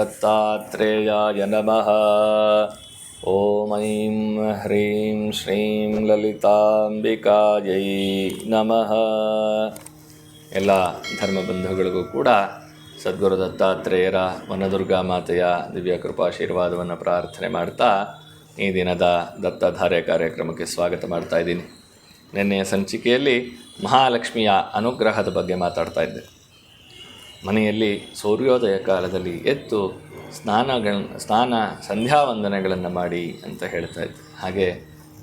ದತ್ತಾತ್ರೇಯಾಯ ನಮಃ. ಓಂ ಐಂ ಹ್ರೀಂ ಶ್ರೀಂ ಲಲಿತಾಂಬಿಕಾಯೈ ನಮಃ ಎಲ್ಲ ಧರ್ಮಬಂಧುಗಳಿಗೂ ಕೂಡ ಸದ್ಗುರು ದತ್ತಾತ್ರೇಯರ ವನದುರ್ಗಾ ಮಾತೆಯ ದಿವ್ಯ ಕೃಪಾಶೀರ್ವಾದವನ್ನು ಪ್ರಾರ್ಥನೆ ಮಾಡ್ತಾ ಈ ದಿನದ ದತ್ತಧಾರೆ ಕಾರ್ಯಕ್ರಮಕ್ಕೆ ಸ್ವಾಗತ ಮಾಡ್ತಾ ಇದ್ದೀನಿ. ನಿನ್ನೆಯ ಸಂಚಿಕೆಯಲ್ಲಿ ಮಹಾಲಕ್ಷ್ಮಿಯ ಅನುಗ್ರಹದ ಬಗ್ಗೆ ಮಾತಾಡ್ತಾ ಇದ್ದೆ. ಮನೆಯಲ್ಲಿ ಸೂರ್ಯೋದಯ ಕಾಲದಲ್ಲಿ ಎದ್ದು ಸ್ನಾನಗಳ, ಸ್ನಾನ ಸಂಧ್ಯಾವಂದನೆಗಳನ್ನು ಮಾಡಿ ಅಂತ ಹೇಳ್ತಾ ಇದ್ದೆ ಹಾಗೆ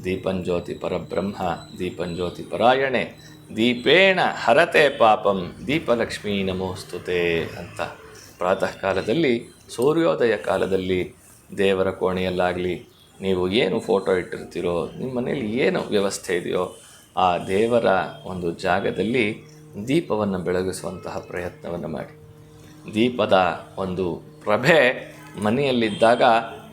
ದೀಪಂಜ್ಯೋತಿ ಪರಬ್ರಹ್ಮ ದೀಪಂಜ್ಯೋತಿ ಪರಾಯಣೆ, ದೀಪೇಣ ಹರತೆ ಪಾಪಂ, ದೀಪಲಕ್ಷ್ಮೀ ನಮೋಸ್ತುತೆ ಅಂತ. ಪ್ರಾತಃ ಕಾಲದಲ್ಲಿ, ಸೂರ್ಯೋದಯ ಕಾಲದಲ್ಲಿ ದೇವರ ಕೋಣೆಯಲ್ಲಾಗಲಿ ನೀವು ಏನು ಫೋಟೋ ಇಟ್ಟಿರ್ತೀರೋ, ನಿಮ್ಮ ಮನೆಯಲ್ಲಿ ಏನು ವ್ಯವಸ್ಥೆ ಇದೆಯೋ, ಆ ದೇವರ ಒಂದು ಜಾಗದಲ್ಲಿ ದೀಪವನ್ನು ಬೆಳಗಿಸುವಂತಹ ಪ್ರಯತ್ನವನ್ನು ಮಾಡಿ. ದೀಪದ ಒಂದು ಪ್ರಭೆ ಮನೆಯಲ್ಲಿದ್ದಾಗ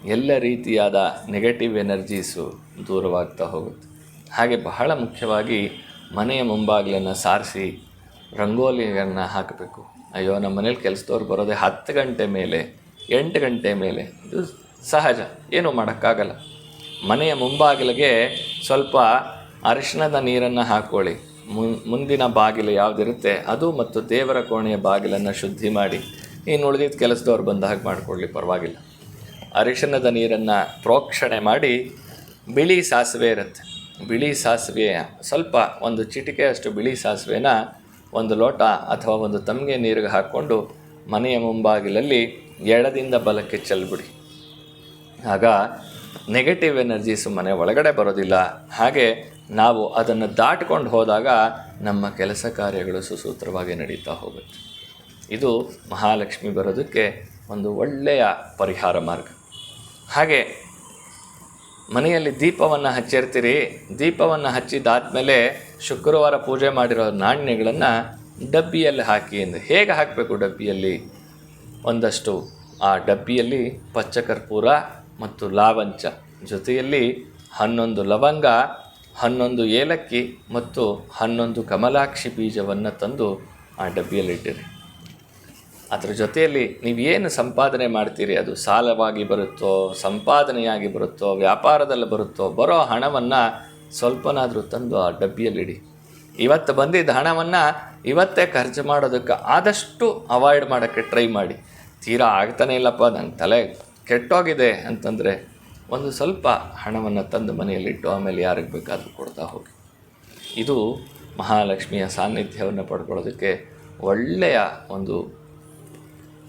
ಎಲ್ಲ ರೀತಿಯಾದ ನೆಗೆಟಿವ್ ಎನರ್ಜೀಸು ದೂರವಾಗ್ತಾ ಹೋಗುತ್ತೆ. ಹಾಗೆ ಬಹಳ ಮುಖ್ಯವಾಗಿ ಮನೆಯ ಮುಂಬಾಗಿಲನ್ನು ಸಾರಿಸಿ ರಂಗೋಲಿಯನ್ನು ಹಾಕಬೇಕು. ಅಯ್ಯೋ, ನಮ್ಮ ಮನೇಲಿ ಕೆಲಸದವ್ರು ಬರೋದೇ ಹತ್ತು ಗಂಟೆ ಮೇಲೆ, ಎಂಟು ಗಂಟೆ ಮೇಲೆ. ಇದು ಸಹಜ, ಏನೂ ಮಾಡೋಕ್ಕಾಗಲ್ಲ. ಮನೆಯ ಮುಂಬಾಗಿಲಿಗೆ ಸ್ವಲ್ಪ ಅರಿಶಿಣದ ನೀರನ್ನು ಹಾಕ್ಕೊಳ್ಳಿ ಮುಂದಿನ ಬಾಗಿಲು ಯಾವುದಿರುತ್ತೆ, ಅದು ಮತ್ತು ದೇವರ ಕೋಣೆಯ ಬಾಗಿಲನ್ನು ಶುದ್ಧಿ ಮಾಡಿ. ಇನ್ನು ಉಳಿದಿದ್ದ ಕೆಲಸದವ್ರು ಬಂದ ಹಾಗೆ ಮಾಡಿಕೊಳ್ಳಿ, ಪರವಾಗಿಲ್ಲ. ಅರಿಶಿಣದ ನೀರನ್ನು ಪ್ರೋಕ್ಷಣೆ ಮಾಡಿ, ಬಿಳಿ ಸಾಸಿವೆ ಇರುತ್ತೆ. ಬಿಳಿ ಸಾಸಿವೆ, ಸ್ವಲ್ಪ ಒಂದು ಚಿಟಿಕೆಯಷ್ಟು ಬಿಳಿ ಸಾಸಿವೆನ ಒಂದು ಲೋಟ ಅಥವಾ ಒಂದು ತಮಗೆ ನೀರಿಗೆ ಹಾಕ್ಕೊಂಡು ಮನೆಯ ಮುಂಬಾಗಿಲಲ್ಲಿ ಎಡದಿಂದ ಬಲಕ್ಕೆ ಚೆಲ್ಬಿಡಿ. ಆಗ ನೆಗೆಟಿವ್ ಎನರ್ಜೀಸು ಮನೆ ಒಳಗಡೆ ಬರೋದಿಲ್ಲ. ಹಾಗೆ ನಾವು ಅದನ್ನು ದಾಟ್ಕೊಂಡು ಹೋದಾಗ ನಮ್ಮ ಕೆಲಸ ಕಾರ್ಯಗಳು ಸುಸೂತ್ರವಾಗಿ ನಡೀತಾ ಹೋಗುತ್ತೆ. ಇದು ಮಹಾಲಕ್ಷ್ಮಿ ಬರೋದಕ್ಕೆ ಒಂದು ಒಳ್ಳೆಯ ಪರಿಹಾರ ಮಾರ್ಗ. ಹಾಗೆ ಮನೆಯಲ್ಲಿ ದೀಪವನ್ನು ಹಚ್ಚಿರ್ತೀರಿ, ದೀಪವನ್ನು ಹಚ್ಚಿದಾದಮೇಲೆ ಶುಕ್ರವಾರ ಪೂಜೆ ಮಾಡಿರೋ ನಾಣ್ಯಗಳನ್ನು ಡಬ್ಬಿಯಲ್ಲಿ ಹಾಕಿ ಎಂದು ಹೇಗೆ ಹಾಕಬೇಕು ಡಬ್ಬಿಯಲ್ಲಿ? ಒಂದಷ್ಟು ಆ ಡಬ್ಬಿಯಲ್ಲಿ ಪಚ್ಚಕರ್ಪೂರ ಮತ್ತು ಲಾವಂಚ ಜೊತೆಯಲ್ಲಿ ಹನ್ನೊಂದು ಲವಂಗ ಹನ್ನೊಂದು ಏಲಕ್ಕಿ ಮತ್ತು ಹನ್ನೊಂದು ಕಮಲಾಕ್ಷಿ ಬೀಜವನ್ನು ತಂದು ಆ ಡಬ್ಬಿಯಲ್ಲಿಟ್ಟಿರಿ. ಅದರ ಜೊತೆಯಲ್ಲಿ ನೀವು ಏನು ಸಂಪಾದನೆ ಮಾಡ್ತೀರಿ? ಅದು ಸಾಲವಾಗಿ ಬರುತ್ತೋ, ಸಂಪಾದನೆಯಾಗಿ ಬರುತ್ತೋ, ವ್ಯಾಪಾರದಲ್ಲಿ ಬರುತ್ತೋ, ಬರೋ ಹಣವನ್ನು ಸ್ವಲ್ಪನಾದರೂ ತಂದು ಆ ಡಬ್ಬಿಯಲ್ಲಿಡಿ. ಇವತ್ತು ಬಂದಿದ್ದ ಹಣವನ್ನು ಇವತ್ತೇ ಖರ್ಚು ಮಾಡೋದಕ್ಕೆ ಆದಷ್ಟು ಅವಾಯ್ಡ್ ಮಾಡೋಕ್ಕೆ ಟ್ರೈ ಮಾಡಿ. ತೀರಾ ಆಗ್ತಾನೆ ಇಲ್ಲಪ್ಪ ನನ್ನ ತಲೆ ಕೆಟ್ಟೋಗಿದೆ ಅಂತಂದರೆ ಒಂದು ಸ್ವಲ್ಪ ಹಣವನ್ನು ತಂದು ಮನೆಯಲ್ಲಿಟ್ಟು ಆಮೇಲೆ ಯಾರಿಗೆ ಬೇಕಾದರೂ ಕೊಡ್ತಾ ಹೋಗಿ. ಇದು ಮಹಾಲಕ್ಷ್ಮಿಯ ಸಾನ್ನಿಧ್ಯವನ್ನು ಪಡ್ಕೊಳ್ಳೋದಕ್ಕೆ ಒಳ್ಳೆಯ ಒಂದು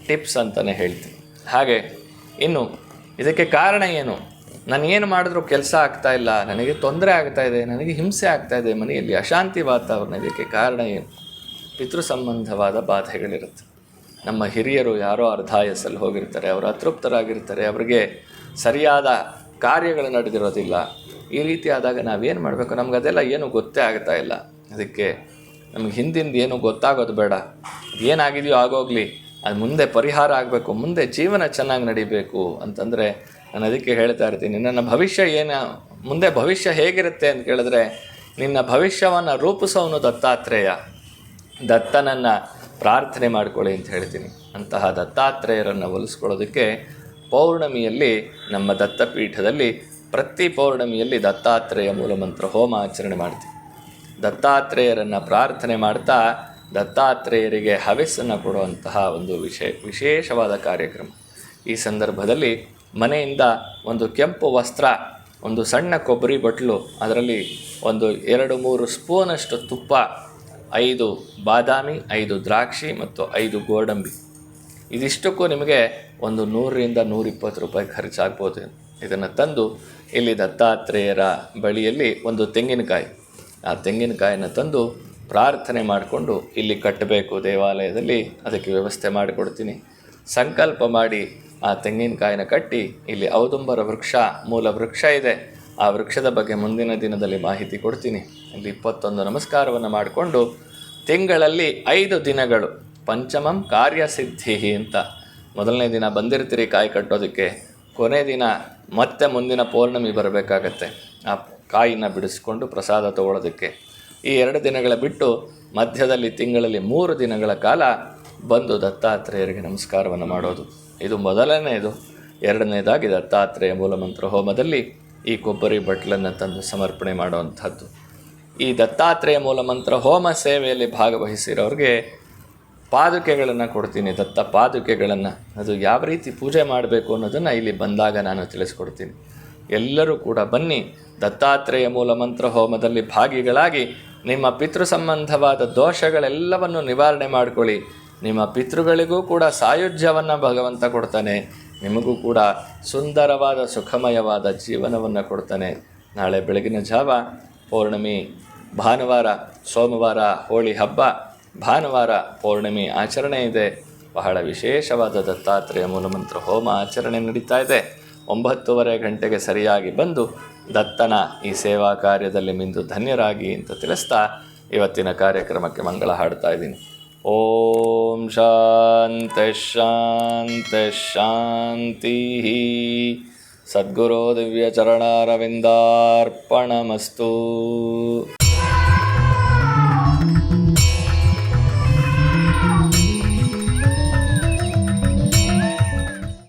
ಟಿಪ್ಸ್ ಅಂತಲೇ ಹೇಳ್ತೀನಿ. ಹಾಗೆ ಇನ್ನು ಇದಕ್ಕೆ ಕಾರಣ ಏನು? ನಾನು ಏನು ಮಾಡಿದ್ರೂ ಕೆಲಸ ಆಗ್ತಾ ಇಲ್ಲ, ನನಗೆ ತೊಂದರೆ ಆಗ್ತಾ ಇದೆ, ನನಗೆ ಹಿಂಸೆ ಆಗ್ತಾ ಇದೆ, ಮನೆಯಲ್ಲಿ ಅಶಾಂತಿ ವಾತಾವರಣ ಇದಕ್ಕೆ ಕಾರಣ ಏನು? ಪಿತೃ ಸಂಬಂಧವಾದ ಬಾಧೆಗಳಿರುತ್ತೆ. ನಮ್ಮ ಹಿರಿಯರು ಯಾರೋ ಅರ್ಧಾಯಸಲ್ಲಿ ಹೋಗಿರ್ತಾರೆ, ಅವರು ಅತೃಪ್ತರಾಗಿರ್ತಾರೆ, ಅವರಿಗೆ ಸರಿಯಾದ ಕಾರ್ಯಗಳು ನಡೆದಿರೋದಿಲ್ಲ. ಈ ರೀತಿ ಆದಾಗ ನಾವೇನು ಮಾಡಬೇಕು? ನಮ್ಗೆ ಅದೆಲ್ಲ ಏನೂ ಗೊತ್ತೇ ಆಗ್ತಾ ಇಲ್ಲ. ಅದಕ್ಕೆ ನಮ್ಗೆ ಹಿಂದಿಂದ ಏನು ಗೊತ್ತಾಗೋದು ಬೇಡ. ಏನಾಗಿದೆಯೋ ಆಗೋಗ್ಲಿ. ಅದು ಮುಂದೆ ಪರಿಹಾರ ಆಗಬೇಕು, ಮುಂದೆ ಜೀವನ ಚೆನ್ನಾಗಿ ನಡಿಬೇಕು ಅಂತಂದರೆ ನಾನು ಅದಕ್ಕೆ ಹೇಳ್ತಾ ಇರ್ತೀನಿ. ನನ್ನ ಭವಿಷ್ಯ ಏನು, ಮುಂದೆ ಭವಿಷ್ಯ ಹೇಗಿರುತ್ತೆ ಅಂತ ಕೇಳಿದ್ರೆ, ನಿನ್ನ ಭವಿಷ್ಯವನ್ನು ರೂಪಿಸೋನು ದತ್ತಾತ್ರೇಯ. ದತ್ತನನ್ನು ಪ್ರಾರ್ಥನೆ ಮಾಡಿಕೊಳ್ಳಿ ಅಂತ ಹೇಳ್ತೀನಿ. ಅಂತಹ ದತ್ತಾತ್ರೇಯರನ್ನು ಒಲಿಸ್ಕೊಳ್ಳೋದಕ್ಕೆ ಪೌರ್ಣಮಿಯಲ್ಲಿ ನಮ್ಮ ದತ್ತಪೀಠದಲ್ಲಿ ಪ್ರತಿ ಪೌರ್ಣಮಿಯಲ್ಲಿ ದತ್ತಾತ್ರೇಯ ಮೂಲಮಂತ್ರ ಹೋಮ ಆಚರಣೆ ಮಾಡ್ತೀವಿ. ದತ್ತಾತ್ರೇಯರನ್ನು ಪ್ರಾರ್ಥನೆ ಮಾಡ್ತಾ ದತ್ತಾತ್ರೇಯರಿಗೆ ಹವಿಸ್ಸನ್ನು ಕೊಡುವಂತಹ ಒಂದು ವಿಶೇ, ವಿಶೇಷವಾದ ಕಾರ್ಯಕ್ರಮ. ಈ ಸಂದರ್ಭದಲ್ಲಿ ಮನೆಯಿಂದ ಒಂದು ಕೆಂಪು ವಸ್ತ್ರ, ಒಂದು ಸಣ್ಣ ಕೊಬ್ಬರಿ ಬಟ್ಲು, ಅದರಲ್ಲಿ ಒಂದು ಎರಡು ಮೂರು ಸ್ಪೂನಷ್ಟು ತುಪ್ಪ ಐದು ಬಾದಾಮಿ, ಐದು ದ್ರಾಕ್ಷಿ ಮತ್ತು ಐದು ಗೋಡಂಬಿ. ಇದಿಷ್ಟಕ್ಕೂ ನಿಮಗೆ ಒಂದು ನೂರರಿಂದ ನೂರಿಪ್ಪತ್ತು ರೂಪಾಯಿ ಖರ್ಚಾಗ್ಬೋದು. ಇದನ್ನು ತಂದು ಇಲ್ಲಿ ದತ್ತಾತ್ರೇಯರ ಬಳಿಯಲ್ಲಿ ಒಂದು ತೆಂಗಿನಕಾಯಿ. ಆ ತೆಂಗಿನಕಾಯಿನ ತಂದು ಪ್ರಾರ್ಥನೆ ಮಾಡಿಕೊಂಡು ಇಲ್ಲಿ ಕಟ್ಟಬೇಕು. ದೇವಾಲಯದಲ್ಲಿ ಅದಕ್ಕೆ ವ್ಯವಸ್ಥೆ ಮಾಡಿಕೊಡ್ತೀನಿ. ಸಂಕಲ್ಪ ಮಾಡಿ ಆ ತೆಂಗಿನಕಾಯಿನ ಕಟ್ಟಿ ಇಲ್ಲಿ ಔದುಂಬರ ವೃಕ್ಷ, ಮೂಲ ವೃಕ್ಷ ಇದೆ. ಆ ವೃಕ್ಷದ ಬಗ್ಗೆ ಮುಂದಿನ ದಿನದಲ್ಲಿ ಮಾಹಿತಿ ಕೊಡ್ತೀನಿ. ಇಲ್ಲಿ ಇಪ್ಪತ್ತೊಂದು ನಮಸ್ಕಾರವನ್ನು ಮಾಡಿಕೊಂಡು ತಿಂಗಳಲ್ಲಿ ಐದು ದಿನಗಳು ಪಂಚಮಂ ಕಾರ್ಯಸಿದ್ಧಿ ಅಂತ. ಮೊದಲನೇ ದಿನ ಬಂದಿರ್ತೀರಿ ಕಾಯಿ ಕಟ್ಟೋದಕ್ಕೆ. ಕೊನೆ ದಿನ ಮತ್ತೆ ಮುಂದಿನ ಪೌರ್ಣಮಿ ಬರಬೇಕಾಗತ್ತೆ. ಆ ಕಾಯಿನ ಬಿಡಿಸ್ಕೊಂಡು ಪ್ರಸಾದ ತಗೊಳ್ಳೋದಕ್ಕೆ. ಈ ಎರಡು ದಿನಗಳ ಬಿಟ್ಟು ಮಧ್ಯದಲ್ಲಿ ತಿಂಗಳಲ್ಲಿ ಮೂರು ದಿನಗಳ ಕಾಲ ಬಂದು ದತ್ತಾತ್ರೇಯರಿಗೆ ನಮಸ್ಕಾರವನ್ನು ಮಾಡೋದು. ಇದು ಮೊದಲನೆಯದು. ಎರಡನೇದಾಗಿ ದತ್ತಾತ್ರೇಯ ಮೂಲಮಂತ್ರ ಹೋಮದಲ್ಲಿ ಈ ಕೊಬ್ಬರಿ ಬಟ್ಲನ್ನು ತಂದು ಸಮರ್ಪಣೆ ಮಾಡುವಂಥದ್ದು. ಈ ದತ್ತಾತ್ರೇಯ ಮೂಲಮಂತ್ರ ಹೋಮ ಸೇವೆಯಲ್ಲಿ ಭಾಗವಹಿಸಿರೋರಿಗೆ ಪಾದುಕೆಗಳನ್ನು ಕೊಡ್ತೀನಿ, ದತ್ತ ಪಾದುಕೆಗಳನ್ನು. ಅದು ಯಾವ ರೀತಿ ಪೂಜೆ ಮಾಡಬೇಕು ಅನ್ನೋದನ್ನು ಇಲ್ಲಿ ಬಂದಾಗ ನಾನು ತಿಳಿಸ್ಕೊಡ್ತೀನಿ. ಎಲ್ಲರೂ ಕೂಡ ಬನ್ನಿ, ದತ್ತಾತ್ರೇಯ ಮೂಲಮಂತ್ರ ಹೋಮದಲ್ಲಿ ಭಾಗಿಗಳಾಗಿ ನಿಮ್ಮ ಪಿತೃ ಸಂಬಂಧವಾದ ದೋಷಗಳೆಲ್ಲವನ್ನು ನಿವಾರಣೆ ಮಾಡಿಕೊಳ್ಳಿ. ನಿಮ್ಮ ಪಿತೃಗಳಿಗೂ ಕೂಡ ಸಾಯುಜ್ಯವನ್ನು ಭಗವಂತ ಕೊಡ್ತಾನೆ. ನಿಮಗೂ ಕೂಡ ಸುಂದರವಾದ, ಸುಖಮಯವಾದ ಜೀವನವನ್ನು ಕೊಡ್ತಾನೆ. ನಾಳೆ ಬೆಳಗಿನ ಜಾವ ಪೌರ್ಣಮಿ ಭಾನುವಾರ, ಸೋಮವಾರ, ಹೋಳಿ ಹಬ್ಬ, ಭಾನುವಾರ ಪೌರ್ಣಿಮೆ ಆಚರಣೆ ಇದೆ. ಬಹಳ ವಿಶೇಷವಾದ ದತ್ತಾತ್ರೇಯ ಮೂಲಮಂತ್ರ ಹೋಮ ಆಚರಣೆ ನಡೀತಾ ಇದೆ. ಒಂಬತ್ತುವರೆ ಗಂಟೆಗೆ ಸರಿಯಾಗಿ ಬಂದು ದತ್ತನ ಈ ಸೇವಾ ಕಾರ್ಯದಲ್ಲಿ ಮಿಂದು ಧನ್ಯರಾಗಿ ಅಂತ ತಿಳಿಸ್ತಾ ಇವತ್ತಿನ ಕಾರ್ಯಕ್ರಮಕ್ಕೆ ಮಂಗಳ ಹಾಡ್ತಾ ಇದ್ದೀನಿ. ಓಂ ಶಾಂತ ಶಾಂತಿ ಶಾಂತಿ ಸದ್ಗುರೋ ದಿವ್ಯಚರಣಾರವಿಂದಾರ್ಪಣಮಸ್ತು